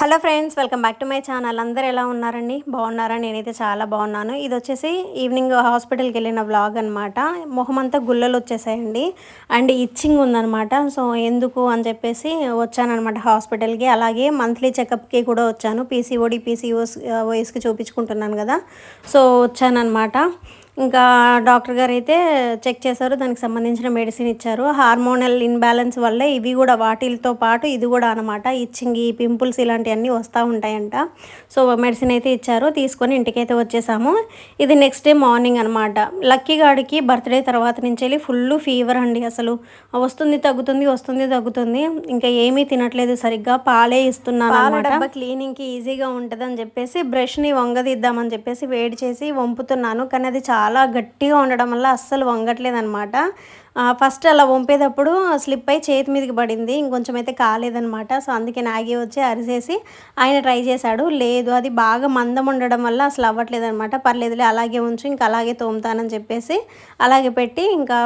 Hello friends welcome back to my channel. అందరు ఎలా ఉన్నారండి? బాగున్నారా? నేనైతే చాలా బాగున్నాను. ఇది వచ్చేసి ఈవినింగ్ హాస్పిటల్కి వెళ్ళిన వ్లాగ్ అనమాట మొహం అంతా గుల్లలు వచ్చేసాయండి. అండ్ ఇచ్చింగ్ ఉందనమాట సో ఎందుకు అని చెప్పేసి వచ్చానమాట హాస్పిటల్కి. అలాగే మంత్లీ చెకప్కి కూడా వచ్చాను. పీసీఓడి పీసీఓస్ వయసుకి చూపించుకుంటున్నాను కదా. సో వచ్చానమాట ఇంకా డాక్టర్ గారు అయితే చెక్ చేశారు దానికి సంబంధించిన మెడిసిన్ ఇచ్చారు. హార్మోనల్ ఇన్బ్యాలెన్స్ వల్లే ఇవి కూడా వాటిలతో పాటు ఇది కూడా అనమాట ఇచ్చింగ్ ఈ పింపుల్స్ ఇలాంటివన్నీ వస్తూ ఉంటాయంట. సో మెడిసిన్ అయితే ఇచ్చారు తీసుకొని ఇంటికైతే వచ్చేసాము. ఇది నెక్స్ట్ డే మార్నింగ్ అనమాట లక్కీ గాడికి బర్త్డే తర్వాత నుంచి వెళ్ళి ఫుల్ ఫీవర్ అండి అసలు. వస్తుంది తగ్గుతుంది వస్తుంది తగ్గుతుంది. ఇంకా ఏమీ తినట్లేదు సరిగ్గా పాలే ఇస్తున్నాను అనమాట క్లీనింగ్కి ఈజీగా ఉంటుందని చెప్పేసి బ్రష్ని వంగదిద్దామని చెప్పేసి వేడి చేసి వంపుతున్నాను. కానీ అది చాలా గట్టిగా ఉండడం వల్ల అస్సలు వంగట్లేదు అనమాట ఫస్ట్ అలా వంపేటప్పుడు స్లిప్ అయి చేతి మీదకి పడింది. ఇంకొంచెం అయితే కాలేదనమాట సో అందుకే నాగి వచ్చి అరిసేసి ఆయన ట్రై చేశాడు. లేదు అది బాగా మందం ఉండడం వల్ల అసలు అవ్వట్లేదు అనమాట పర్లేదులే అలాగే ఉంచు ఇంకా అలాగే తోముతానని చెప్పేసి అలాగే పెట్టి ఇంకా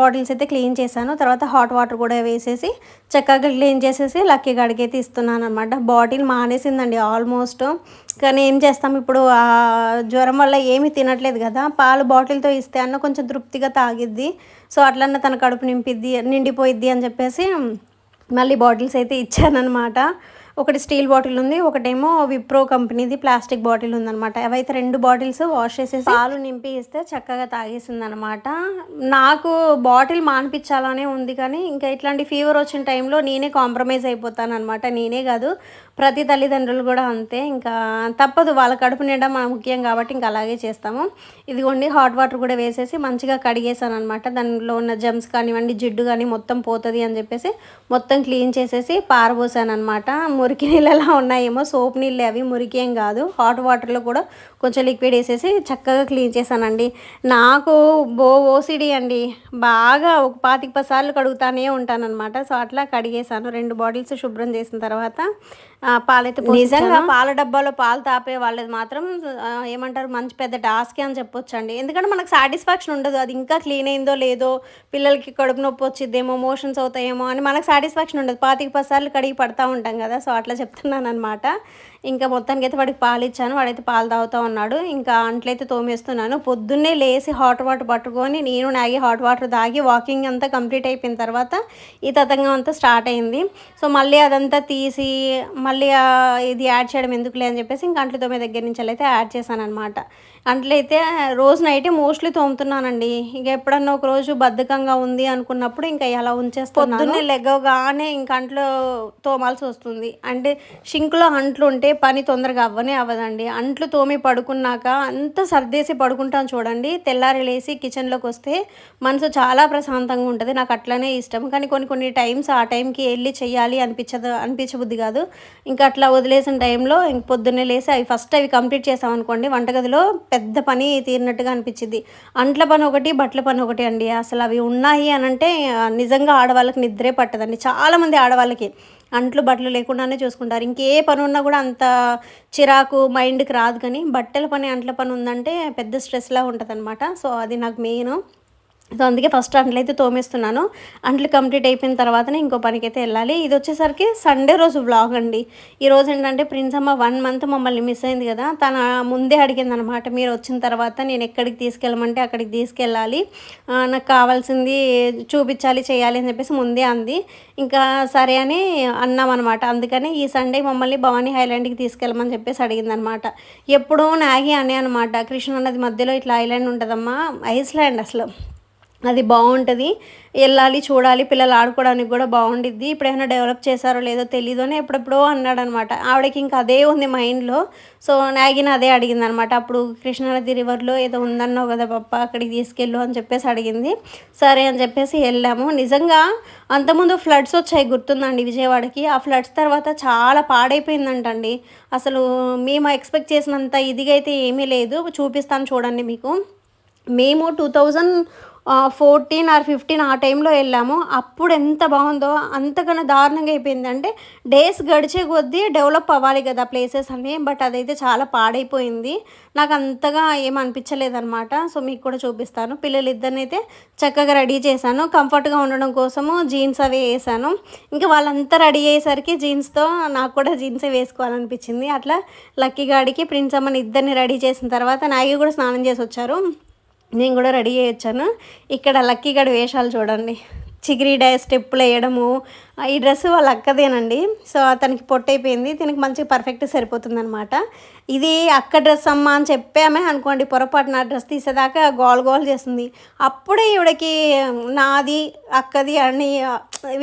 బాటిల్స్ అయితే క్లీన్ చేశాను. తర్వాత హాట్ వాటర్ కూడా వేసేసి చక్కగా క్లీన్ చేసేసి లక్కీ గడికి అయితే ఇస్తున్నాను అనమాట బాటిల్ మానేసిందండి ఆల్మోస్ట్. కానీ ఏం చేస్తాం ఇప్పుడు ఆ జ్వరం వల్ల ఏమీ తినట్లేదు కదా. పాలు బాటిల్తో ఇస్తే అన్న కొంచెం తృప్తిగా తాగిద్ది. సో అట్లన్న తన కడుపు నింపిద్ది నిండిపోయిద్ది అని చెప్పేసి మళ్ళీ బాటిల్స్ అయితే ఇచ్చానమాట ఒకటి స్టీల్ బాటిల్ ఉంది ఒకటేమో విప్రో కంపెనీది ప్లాస్టిక్ బాటిల్ ఉందనమాట అవైతే రెండు బాటిల్స్ వాష్ చేసేసి పాలు నింపి ఇస్తే చక్కగా తాగేసింది అనమాట నాకు బాటిల్ మానిపించాలనే ఉంది కానీ ఇంకా ఇట్లాంటి ఫీవర్ వచ్చిన టైంలో నేనే కాంప్రమైజ్ అయిపోతాను అనమాట నేనే కాదు ప్రతి తల్లిదండ్రులు కూడా అంతే. ఇంకా తప్పదు వాళ్ళ కడుపు నిండా మనం ముఖ్యం కాబట్టి ఇంకా అలాగే చేస్తాము. ఇదిగోండి హాట్ వాటర్ కూడా వేసేసి మంచిగా కడిగేసాను అనమాట దానిలో ఉన్న జమ్స్ కానివ్వండి జిడ్డు కానీ మొత్తం పోతుంది అని చెప్పేసి మొత్తం క్లీన్ చేసేసి పారబోసాను అనమాట మురికి నీళ్ళు ఎలా ఉన్నాయేమో. సోప్ నీళ్ళు అవి మురికి ఏం కాదు. హాట్ వాటర్లో కూడా కొంచెం లిక్విడ్ వేసేసి చక్కగా క్లీన్ చేశానండి. నాకు బో ఓసిడి అండి బాగా ఒక పాతిక పసార్లు కడుగుతానే ఉంటానన్నమాట. సో అట్లా కడిగేసాను రెండు బాటిల్స్ శుభ్రం చేసిన తర్వాత పాలైతే నిజంగా పాల డబ్బాలో పాలు తాపే వాళ్ళది మాత్రం ఏమంటారు మంచి పెద్ద టాస్క్ అని చెప్పొచ్చు అండి ఎందుకంటే మనకు సాటిస్ఫాక్షన్ ఉండదు. అది ఇంకా క్లీన్ అయిందో లేదో పిల్లలకి కడుపు నొప్పి వచ్చిద్దేమో మోషన్స్ అవుతాయేమో అని మనకు సాటిస్ఫాక్షన్ ఉండదు. పాతిక పసార్లు కడిగి పడతా ఉంటాం కదా. సో అట్లా చెప్తున్నాను అనమాట ఇంకా మొత్తానికి అయితే వాడికి పాలు ఇచ్చాను. వాడైతే పాలు తాగుతూ ఉన్నాడు. ఇంకా అంట్లయితే తోమేస్తున్నాను. పొద్దున్నే లేచి హాట్ వాటర్ పట్టుకొని నేను నాగి హాట్ వాటర్ తాగి వాకింగ్ అంతా కంప్లీట్ అయిపోయిన తర్వాత ఈ తతంగం అంతా స్టార్ట్ అయింది. సో మళ్ళీ అదంతా తీసి మళ్ళీ ఇది యాడ్ చేయడం ఎందుకులే అని చెప్పేసి ఇంకా అంట్లు తోమే దగ్గర నుంచి అయితే యాడ్ చేశాను అనమాట అంట్లయితే రోజు నైట్ మోస్ట్లీ తోముతున్నానండి. ఇక ఎప్పుడన్నా ఒక రోజు బద్ధకంగా ఉంది అనుకున్నప్పుడు ఇంకా ఎలా ఉంచేస్తాను పొద్దున్నే లెగ్గగానే ఇంకా అంట్లు తోమాల్సి వస్తుంది. అంటే షింక్లో అంట్లు ఉంటే పని తొందరగా అవ్వనే అవ్వదండి. అంట్లు తోమి పడుకున్నాక అంత సర్దేసి పడుకుంటాను చూడండి. తెల్లారి లేసి కిచెన్లోకి వస్తే మనసు చాలా ప్రశాంతంగా ఉంటుంది. నాకు అట్లనే ఇష్టం. కానీ కొన్ని కొన్ని టైమ్స్ ఆ టైంకి వెళ్ళి చేయాలి అనిపించదు అనిపించబుద్ది కాదు. ఇంకా అట్లా వదిలేసిన టైంలో ఇంక పొద్దున్నే లేసి అవి ఫస్ట్ అవి కంప్లీట్ చేసామనుకోండి వంటగదిలో పెద్ద పని తీరినట్టుగా అనిపించింది అంట్ల పని ఒకటి బట్టల పని ఒకటి అండి. అసలు అవి ఉన్నాయి అని అంటే నిజంగా ఆడవాళ్ళకి నిద్రే పట్టదండి. చాలామంది ఆడవాళ్ళకి. అంట్లు బట్టలు లేకుండానే చూసుకుంటారు. ఇంకే పని ఉన్నా కూడా అంత చిరాకు మైండ్కి రాదు కానీ బట్టల పని అంట్ల పని ఉందంటే పెద్ద స్ట్రెస్లా ఉంటుంది అనమాట సో అది నాకు మెయిన్. సో అందుకే ఫస్ట్ అంట్లు అయితే తోమేస్తున్నాను. అంట్లు కంప్లీట్ అయిపోయిన తర్వాతనే ఇంకో పనికి అయితే వెళ్ళాలి. ఇది వచ్చేసరికి సండే రోజు వ్లాగ్ అండి. ఈరోజు ఏంటంటే ప్రిన్స్ అమ్మ వన్ మంత్ మమ్మల్ని మిస్ అయింది కదా. తన ముందే అడిగింది అనమాట మీరు వచ్చిన తర్వాత నేను ఎక్కడికి తీసుకెళ్ళమంటే అక్కడికి తీసుకెళ్ళాలి. నాకు కావాల్సింది చూపించాలి చేయాలి అని చెప్పేసి ముందే అంది. ఇంకా సరే అని అన్నాం అనమాట అందుకని ఈ సండే మమ్మల్ని భవానీ హైలాండ్కి తీసుకెళ్ళమని చెప్పేసి అడిగింది అనమాట ఎప్పుడూ నాగి అనే అనమాట కృష్ణ నది మధ్యలో ఇట్లా ఐలాండ్ ఉంటుందమ్మా ఐస్లాండ్ అసలు. అది బాగుంటుంది. వెళ్ళాలి చూడాలి పిల్లలు ఆడుకోవడానికి కూడా బాగుండిద్ది. ఇప్పుడేమైనా డెవలప్ చేశారో లేదో తెలీదు అని ఎప్పుడెప్పుడో అన్నాడనమాట. ఆవిడకి ఇంకా అదే ఉంది మైండ్లో సో నాగిన అదే అడిగింది అనమాట అప్పుడు కృష్ణానది రివర్లో ఏదో ఉందన్నావు కదా పప్ప అక్కడికి తీసుకెళ్ళు అని చెప్పేసి అడిగింది. సరే అని చెప్పేసి వెళ్ళాము. నిజంగా అంతకుముందు ఫ్లడ్స్ వచ్చాయి గుర్తుందండి విజయవాడకి. ఆ ఫ్లడ్స్ తర్వాత చాలా పాడైపోయిందంటండి. అసలు మేము ఎక్స్పెక్ట్ చేసినంత ఇదిగైతే ఏమీ లేదు. చూపిస్తాను చూడండి మీకు. మేము two thousand fourteen or fifteen ఆ టైంలో వెళ్ళాము. అప్పుడు ఎంత బాగుందో అంతకన్నా దారుణంగా అయిపోయింది అంటే డేస్ గడిచే కొద్దీ డెవలప్ అవ్వాలి కదా ప్లేసెస్ అని బట్ అదైతే చాలా పాడైపోయింది. నాకు అంతగా ఏం అనిపించలేదన్నమాట. సో మీకు కూడా చూపిస్తాను. పిల్లలు ఇద్దరినైతే చక్కగా రెడీ చేశాను. కంఫర్ట్గా ఉండడం కోసము జీన్స్ అవి వేసాను ఇంకా వాళ్ళంతా రెడీ అయ్యేసరికి జీన్స్తో నాకు కూడా జీన్సే వేసుకోవాలనిపించింది. అట్లా లక్కీ గాడికి ప్రిన్స్ అమ్మని ఇద్దరిని రెడీ చేసిన తర్వాత నాగి కూడా స్నానం చేసి వచ్చారు. నేను కూడా రెడీ అయ్యొచ్చాను. ఇక్కడ లక్కీ గడి వేషాలు చూడండి. చిగిరి డై స్టెప్పులు వేయడము. ఈ డ్రెస్ వాళ్ళ అక్కదేనండి. సో అతనికి పొట్టైపోయింది. దీనికి మంచిగా పర్ఫెక్ట్ సరిపోతుంది అనమాట ఇది అక్క డ్రెస్ అమ్మ అని చెప్పామే అనుకోండి. పొరపాటున డ్రెస్ తీసేదాకా గోల్ గోల్ చేస్తుంది. అప్పుడే ఈవిడకి నాది అక్కది అని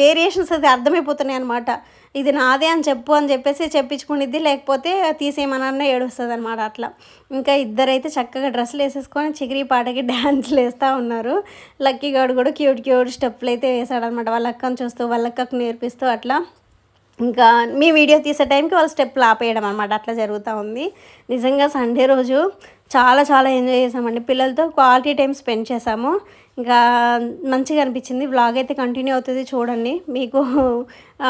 వేరియేషన్స్ అది అర్థమైపోతున్నాయి అనమాట ఇది నాదే అని చెప్పు అని చెప్పేసి చెప్పించుకునిద్ది. లేకపోతే తీసేయమనన్నా ఏడుస్తుంది అనమాట అట్లా. ఇంకా ఇద్దరైతే చక్కగా డ్రెస్సులు వేసేసుకొని చిగిరి పాటకి డ్యాన్స్లు వేస్తూ ఉన్నారు. లక్కీ గాడు కూడా క్యూట్ క్యూట్ స్టెప్పులు అయితే వేసాడనమాట వాళ్ళ అక్కను చూస్తూ వాళ్ళ అక్కకు నేర్పిస్తూ అట్లా. ఇంకా మీ వీడియో తీసే టైంకి వాళ్ళు స్టెప్లు ఆపేయడం అనమాట అట్లా జరుగుతూ ఉంది. నిజంగా సండే రోజు చాలా చాలా ఎంజాయ్ చేసామండి. పిల్లలతో క్వాలిటీ టైం స్పెండ్ చేసాము. ఇంకా మంచిగా అనిపించింది. వ్లాగ్ అయితే కంటిన్యూ అవుతుంది చూడండి. మీకు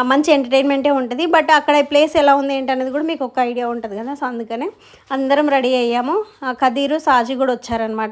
మంచి ఎంటర్టైన్మెంటే ఉంటుంది. బట్ అక్కడ ప్లేస్ ఎలా ఉంది ఏంటి అనేది కూడా మీకు ఒక ఐడియా ఉంటుంది కదా. సో అందుకనే అందరం రెడీ అయ్యాము. ఆ, కదీరు సాజీ కూడా వచ్చారనమాట.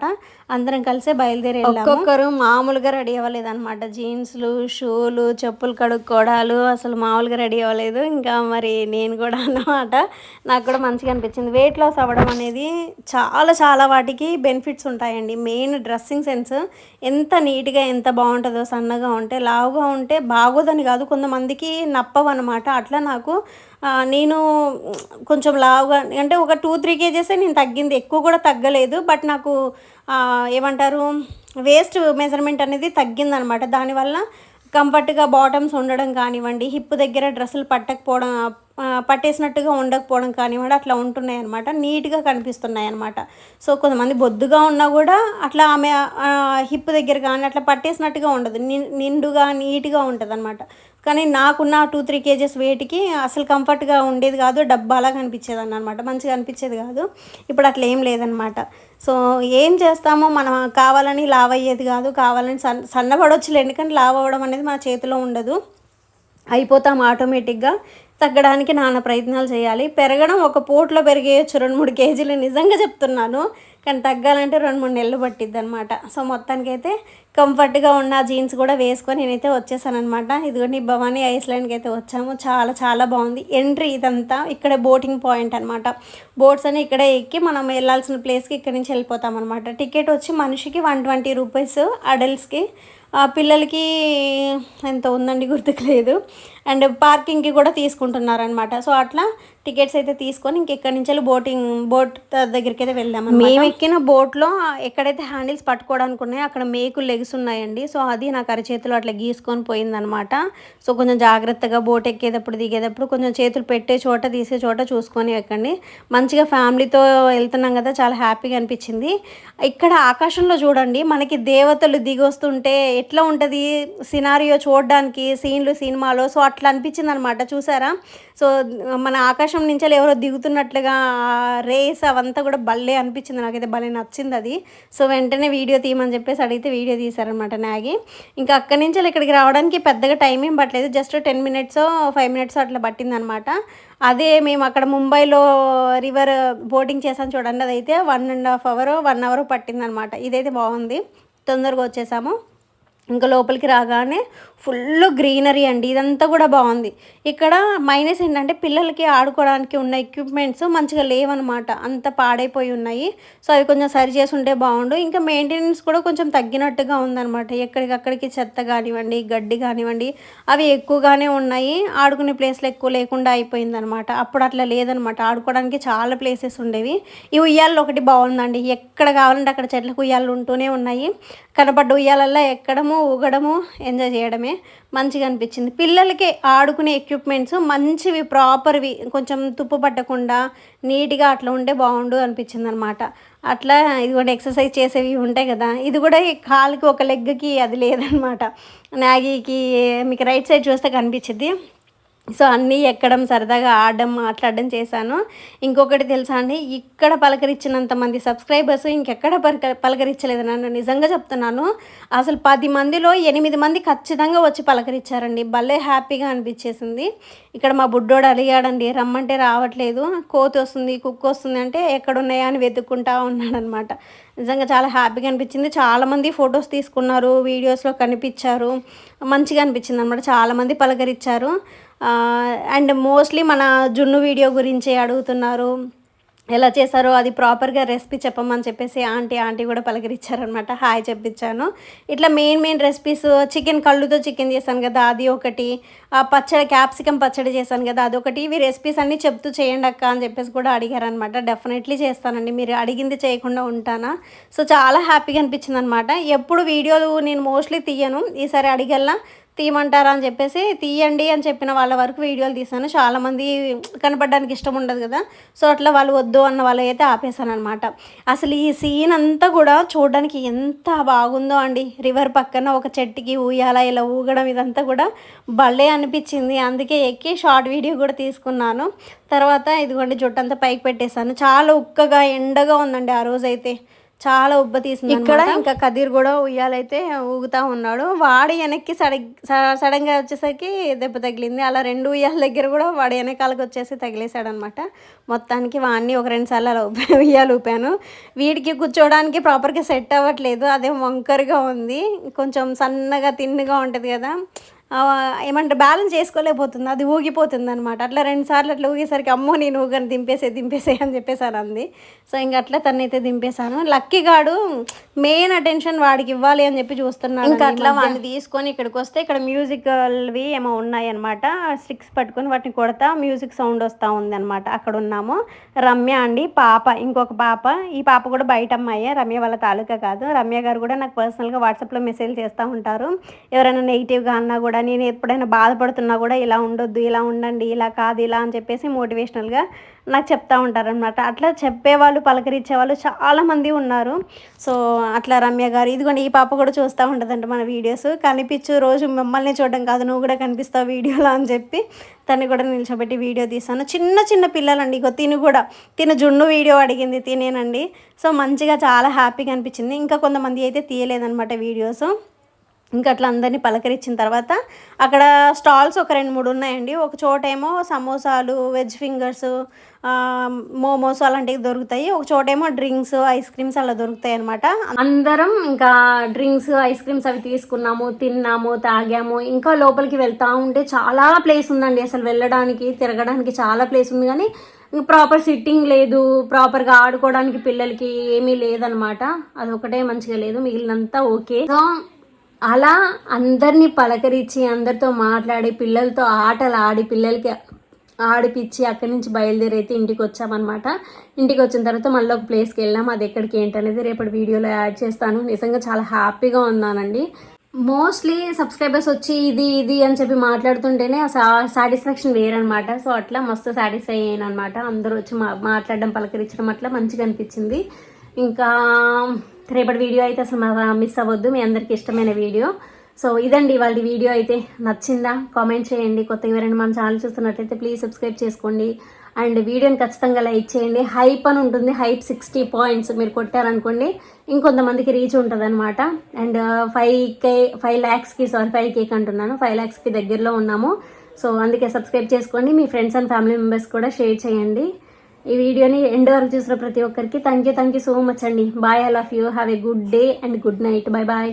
అందరం కలిసే బయలుదేరి ఒక్కొక్కరు మామూలుగా రెడీ అవ్వలేదు అనమాట జీన్స్లు షూలు చెప్పులు కడుక్కోవడాలు అసలు మామూలుగా రెడీ అవ్వలేదు. ఇంకా మరి నేను కూడా అన్నమాట. నాకు కూడా మంచిగా అనిపించింది. వెయిట్ లాస్ అవ్వడం అనేది చాలా చాలా వాటికి బెనిఫిట్స్ ఉంటాయండి. మెయిన్ డ్రెస్సింగ్ సెన్స్ ఎంత నీట్గా ఎంత బాగుంటుందో సన్నగా ఉంటే లావుగా ఉంటే బాగోదని కాదు. కొంతమందికి నప్పవు అనమాట అట్లా నాకు నేను కొంచెం లావుగా అంటే ఒక టూ త్రీ కేజెస్ నేను తగ్గింది. ఎక్కువ కూడా తగ్గలేదు. బట్ నాకు ఏమంటారు వేస్ట్ మెజర్మెంట్ అనేది తగ్గిందనమాట దానివల్ల కంఫర్ట్గా బాటమ్స్ ఉండడం కానివ్వండి హిప్ దగ్గర డ్రెస్సులు పట్టకపోవడం పట్టేసినట్టుగా ఉండకపోవడం కానివ్వండి అట్లా ఉంటున్నాయి అనమాట నీట్గా కనిపిస్తున్నాయి అనమాట సో కొంతమంది బొద్దుగా ఉన్నా కూడా అట్లా ఆమె హిప్ దగ్గర కానీ అట్లా పట్టేసినట్టుగా ఉండదు. నిన్- నిండుగా నీట్గా ఉంటుంది అనమాట కానీ నాకున్న టూ త్రీ కేజెస్ వెయిట్కి అసలు కంఫర్ట్గా ఉండేది కాదు డబ్బాలా కనిపించేది అన్నమాట మంచిగా అనిపించేది కాదు. ఇప్పుడు అట్లా ఏం లేదనమాట సో ఏం చేస్తామో మనం కావాలని లావ్ అయ్యేది కాదు కావాలని సన్ సన్నపడవచ్చులేండి ఎందుకంటే లావ్ అవ్వడం అనేది మన చేతిలో ఉండదు. అయిపోతాం ఆటోమేటిక్గా తగ్గడానికి నాన్న ప్రయత్నాలు చేయాలి. పెరగడం ఒక పూట్లో పెరిగేయచ్చు రెండు మూడు కేజీలు నిజంగా చెప్తున్నాను. కానీ తగ్గాలంటే రెండు మూడు నెలలు పట్టిద్ది అనమాట సో మొత్తానికి అయితే కంఫర్ట్గా ఉన్న జీన్స్ కూడా వేసుకొని నేనైతే వచ్చేసాను అనమాట ఇదిగోండి భవానీ ఐస్లాండ్కి అయితే వచ్చాము. చాలా చాలా బాగుంది. ఎంట్రీ ఇదంతా ఇక్కడ బోటింగ్ పాయింట్ అనమాట బోట్స్ అని ఇక్కడే ఎక్కి మనం వెళ్ళాల్సిన ప్లేస్కి ఇక్కడ నుంచి వెళ్ళిపోతాం అనమాట టికెట్ వచ్చి మనిషికి వన్ ట్వంటీ రూపీస్ అడల్ట్స్కి పిల్లలకి ఎంత ఉందండి గుర్తుకు లేదు. అండ్ పార్కింగ్కి కూడా తీసుకుంటున్నారనమాట సో అట్లా టికెట్స్ అయితే తీసుకొని ఇంకెక్కడి నుంచి బోటింగ్ బోట్ దగ్గరికి అయితే వెళ్ళాము మేము ఎక్కిన బోట్లో ఎక్కడైతే హ్యాండిల్స్ పట్టుకోవడానికి ఉన్నాయో అక్కడ మేకులు లెగ్స్ ఉన్నాయండి. సో అది నాకు అరచేతిలో అట్లా గీసుకొని పోయిందనమాట సో కొంచెం జాగ్రత్తగా బోట్ ఎక్కేటప్పుడు దిగేటప్పుడు కొంచెం చేతులు పెట్టే చోట తీసే చోట చూసుకొని ఎక్కండి. మంచిగా ఫ్యామిలీతో వెళ్తున్నాం కదా చాలా హ్యాపీగా అనిపించింది. ఇక్కడ ఆకాశంలో చూడండి మనకి దేవతలు దిగొస్తుంటే ఎట్లా ఉంటుంది సినారియో చూడడానికి సీన్లు సినిమాలో. సో అట్లా అనిపించింది అనమాట చూసారా? సో మన ఆకాశం నుంచి ఎవరో దిగుతున్నట్లుగా రేస్ అవంతా కూడా భలే అనిపించింది. నాకైతే భలే నచ్చింది అది. సో వెంటనే వీడియో తీయమని చెప్పేసి అడిగితే వీడియో తీశారనమాట నాగి. ఇంకా అక్కడి నుంచి ఇక్కడికి రావడానికి పెద్దగా టైం ఏం పట్టలేదు. Just ten minutes five minutes అట్లా పట్టిందనమాట అదే మేము అక్కడ ముంబైలో రివర్ బోటింగ్ చేసాం చూడండి. అదైతే one and half hour one hour పట్టిందనమాట ఇదైతే బాగుంది. తొందరగా వచ్చేసాము. ఇంకా లోపలికి రాగానే ఫుల్ గ్రీనరీ అండి. ఇదంతా కూడా బాగుంది. ఇక్కడ మైనస్ ఏంటంటే పిల్లలకి ఆడుకోవడానికి ఉన్న ఎక్విప్మెంట్స్ మంచిగా లేవన్నమాట. అంత పాడైపోయి ఉన్నాయి. సో అవి కొంచెం సరి చేసి ఉంటే బాగుండు. ఇంకా మెయింటెనెన్స్ కూడా కొంచెం తగ్గినట్టుగా ఉందన్నమాట. ఎక్కడికక్కడికి చెత్త కానివ్వండి గడ్డి కానివ్వండి అవి ఎక్కువగానే ఉన్నాయి. ఆడుకునే ప్లేస్లు ఎక్కువ లేకుండా అయిపోయిందనమాట అప్పుడు అట్లా లేదనమాట ఆడుకోవడానికి చాలా ప్లేసెస్ ఉండేవి. ఈ ఉయ్యాలలో ఒకటి బాగుందండి. ఎక్కడ కావాలంటే అక్కడ చెట్లకు ఉయ్యాలు ఉంటూనే ఉన్నాయి. కనపడ్డ ఉయ్యాలల్లో ఎక్కడము ఊగడము ఎంజాయ్ చేయడమే మంచిగా అనిపించింది. పిల్లలకి ఆడుకునే ఎక్విప్మెంట్స్ మంచివి ప్రాపర్వి కొంచెం తుప్పు పట్టకుండా నీట్గా అట్లా ఉంటే బాగుండు అనిపించింది అనమాట అట్లా ఇది కూడా ఎక్సర్సైజ్ చేసేవి ఉంటాయి కదా ఇది కూడా కాలుకి ఒక లెగ్కి అది లేదనమాట. నాగీకి మీకు రైట్ సైడ్ చూస్తే కనిపించింది సో అన్నీ ఎక్కడం సరదాగా ఆడడం మాట్లాడడం చేశాను. ఇంకొకటి తెలుసా అండి ఇక్కడ పలకరించినంత మంది సబ్స్క్రైబర్స్ ఇంకెక్కడ పలక పలకరించలేదు. నన్ను నిజంగా చెప్తున్నాను అసలు పది మందిలో ఎనిమిది మంది ఖచ్చితంగా వచ్చి పలకరించారండి. భలే హ్యాపీగా అనిపించేసింది. ఇక్కడ మా బుడ్డోడు అడిగాడండి రమ్మంటే రావట్లేదు. కోతి వస్తుంది కుక్క వస్తుంది అంటే ఎక్కడున్నాయా అని వెతుక్కుంటా ఉన్నాడనమాట. నిజంగా చాలా హ్యాపీగా అనిపించింది. చాలామంది ఫొటోస్ తీసుకున్నారు వీడియోస్లో కనిపించారు. మంచిగా అనిపించింది అనమాట చాలామంది పలకరించారు. అండ్ మోస్ట్లీ మన జున్ను వీడియో గురించి అడుగుతున్నారు. ఎలా చేశారో అది ప్రాపర్గా రెసిపీ చెప్పమని చెప్పేసి ఆంటీ ఆంటీ కూడా పలకరించారనమాట హాయ్ చెప్పించాను. ఇట్లా మెయిన్ మెయిన్ రెసిపీస్ చికెన్ కళ్ళుతో చికెన్ చేశాను కదా అది ఒకటి. ఆ పచ్చడి క్యాప్సికమ్ పచ్చడి చేశాను కదా అదొకటి ఇవి రెసిపీస్ అన్నీ చెప్తూ చేయండి అక్క అని చెప్పేసి కూడా అడిగారనమాట డెఫినెట్లీ చేస్తానండి. మీరు అడిగింది చేయకుండా ఉంటానా? సో చాలా హ్యాపీగా అనిపించింది అనమాట ఎప్పుడు వీడియోలు నేను మోస్ట్లీ తీయను. ఈసారి అడిగల్లా తీయమంటారా అని చెప్పేసి తీయండి అని చెప్పిన వాళ్ళ వరకు వీడియోలు తీసాను చాలామంది కనపడడానికి ఇష్టం ఉండదు కదా. సో అట్లా వాళ్ళు వద్దు అన్న వాళ్ళు అయితే ఆపేశాను అనమాట అసలు ఈ సీన్ అంతా కూడా చూడడానికి ఎంత బాగుందో అండి. రివర్ పక్కన ఒక చెట్టుకి ఊయాల ఇలా ఊగడం ఇదంతా కూడా భలే అనిపించింది. అందుకే ఎక్కి షార్ట్ వీడియో కూడా తీసుకున్నాను. తర్వాత ఇదిగోండి జుట్టంతా పైకి పెట్టేశాను. చాలా ఉక్కగా ఎండగా ఉందండి ఆ రోజైతే. చాలా ఉబ్బ తీసింది ఇక్కడ ఇంకా కదీర్ కూడా ఉయ్యాలైతే ఊగుతా ఉన్నాడు. వాడి వెనక్కి సడన్ సడన్గా వచ్చేసరికి దెబ్బ తగిలింది. అలా రెండు ఉయ్యాల దగ్గర కూడా వాడి వెనకాలకు వచ్చేసి తగిలేశాడు అనమాట మొత్తానికి వాడిని ఒక రెండు సార్లు అలా ఉయ్యాలు ఊపాను. వీడికి కూర్చోవడానికి ప్రాపర్గా సెట్ అవ్వట్లేదు. అదే వంకరగా ఉంది. కొంచెం సన్నగా తిన్నగా ఉంటుంది కదా. ఏమంటారు బ్యాలెన్స్ చేసుకోలేకపోతుంది అది ఊగిపోతుంది అనమాట అట్లా రెండు సార్లు అట్లా ఊగేసరికి అమ్మో నేను ఊగని దింపేసే దింపేసే అని చెప్పేసాను అంది. సో ఇంక అట్లా తనైతే దింపేశాను. లక్కీ గాడు మెయిన్ అటెన్షన్ వాడికి ఇవ్వాలి అని చెప్పి చూస్తున్నాను ఇంకా అట్లా వాడిని తీసుకొని ఇక్కడికి వస్తే ఇక్కడ మ్యూజికల్వి ఏమో ఉన్నాయి అనమాట స్టిక్స్ పట్టుకొని వాటిని కొడతా మ్యూజిక్ సౌండ్ వస్తూ ఉంది అనమాట అక్కడ ఉన్నాము. రమ్య అండి పాప ఇంకొక పాప. ఈ పాప కూడా బయట అమ్మాయే. రమ్య వాళ్ళ తాలూకా కాదు. రమ్య గారు కూడా నాకు పర్సనల్గా వాట్సాప్లో మెసేజ్ చేస్తూ ఉంటారు. ఎవరైనా నెగిటివ్గా అన్నా కూడా కూడా నేను ఎప్పుడైనా బాధపడుతున్నా కూడా ఇలా ఉండొద్దు ఇలా ఉండండి ఇలా కాదు ఇలా అని చెప్పేసి మోటివేషనల్గా నాకు చెప్తా ఉంటారనమాట అట్లా చెప్పేవాళ్ళు పలకరించే వాళ్ళు చాలామంది ఉన్నారు. సో అట్లా రమ్య గారు ఇదిగోండి ఈ పాప కూడా చూస్తూ ఉంటుందంట మన వీడియోస్ కనిపించు రోజు మిమ్మల్ని చూడడం కాదు నువ్వు కూడా కనిపిస్తావు వీడియోలో అని చెప్పి తను కూడా నిల్చోబెట్టి వీడియో తీసాను చిన్న చిన్న పిల్లలండి ఇగో తిను కూడా. తిను జున్ను వీడియో అడిగింది తినేనండి. సో మంచిగా చాలా హ్యాపీగా అనిపించింది. ఇంకా కొంతమంది అయితే తీయలేదనమాట వీడియోస్ ఇంకా అట్లా అందరినీ పలకరించిన తర్వాత అక్కడ స్టాల్స్ ఒక రెండు మూడు ఉన్నాయండి. ఒక చోట ఏమో సమోసాలు వెజ్ ఫింగర్స్ మోమోస్ అలాంటివి దొరుకుతాయి. ఒక చోట ఏమో డ్రింక్స్ ఐస్ క్రీమ్స్ అలా దొరుకుతాయి అనమాట అందరం ఇంకా డ్రింక్స్ ఐస్ క్రీమ్స్ అవి తీసుకున్నాము తిన్నాము తాగాము. ఇంకా లోపలికి వెళ్తా ఉంటే చాలా ప్లేస్ ఉందండి. అసలు వెళ్ళడానికి తిరగడానికి చాలా ప్లేస్ ఉంది కానీ ప్రాపర్ సిట్టింగ్ లేదు. ప్రాపర్గా ఆడుకోవడానికి పిల్లలకి ఏమీ లేదనమాట అదొకటే మంచిగా లేదు. మిగిలినంతా ఓకే. సో అలా అందరినీ పలకరించి అందరితో మాట్లాడి పిల్లలతో ఆటలు ఆడి పిల్లలకి ఆడిపించి అక్కడి నుంచి బయలుదేరైతే ఇంటికి వచ్చామన్నమాట ఇంటికి వచ్చిన తర్వాత మళ్ళీ ఒక ప్లేస్కి వెళ్ళాం. అది ఎక్కడికి ఏంటనేది రేపటి వీడియోలో యాడ్ చేస్తాను. నిజంగా చాలా హ్యాపీగా ఉన్నానండి. మోస్ట్లీ సబ్స్క్రైబర్స్ వచ్చి ఇది ఇది అని చెప్పి మాట్లాడుతుంటేనే సాటిస్ఫాక్షన్ వేరనమాట సో అట్లా మస్తు సాటిస్ఫై అయ్యాను అనమాట అందరూ వచ్చి మా మాట్లాడడం పలకరించడం అట్లా మంచిగా అనిపించింది. ఇంకా రేపటి వీడియో అయితే అసలు మిస్ అవ్వద్దు. మీ అందరికి ఇష్టమైన వీడియో. సో ఇదండి వాళ్ళ వీడియో అయితే. నచ్చిందా? కామెంట్ చేయండి. కొత్త ఎవరైనా మన ఛానల్ చూస్తున్నట్లయితే ప్లీజ్ సబ్స్క్రైబ్ చేసుకోండి. అండ్ వీడియోని ఖచ్చితంగా లైక్ చేయండి. హైప్ అని ఉంటుంది. హైప్ సిక్స్టీ పాయింట్స్ మీరు కొట్టారనుకోండి ఇంకొంతమందికి రీచ్ ఉంటుంది అనమాట అండ్ ఫైవ్ కే ఫైవ్ ల్యాక్స్కి సారీ ఫైవ్ కేక్ అంటున్నాను ఫైవ్ ల్యాక్స్కి దగ్గరలో ఉన్నాము. సో అందుకే సబ్స్క్రైబ్ చేసుకోండి. మీ ఫ్రెండ్స్ అండ్ ఫ్యామిలీ మెంబర్స్ కూడా షేర్ చేయండి. ఈ వీడియోని ఎండ్ వరకు చూసిన ప్రతి ఒక్కరికి. Thank you thank you so much అండి. Bye I love you have a good day and good night bye bye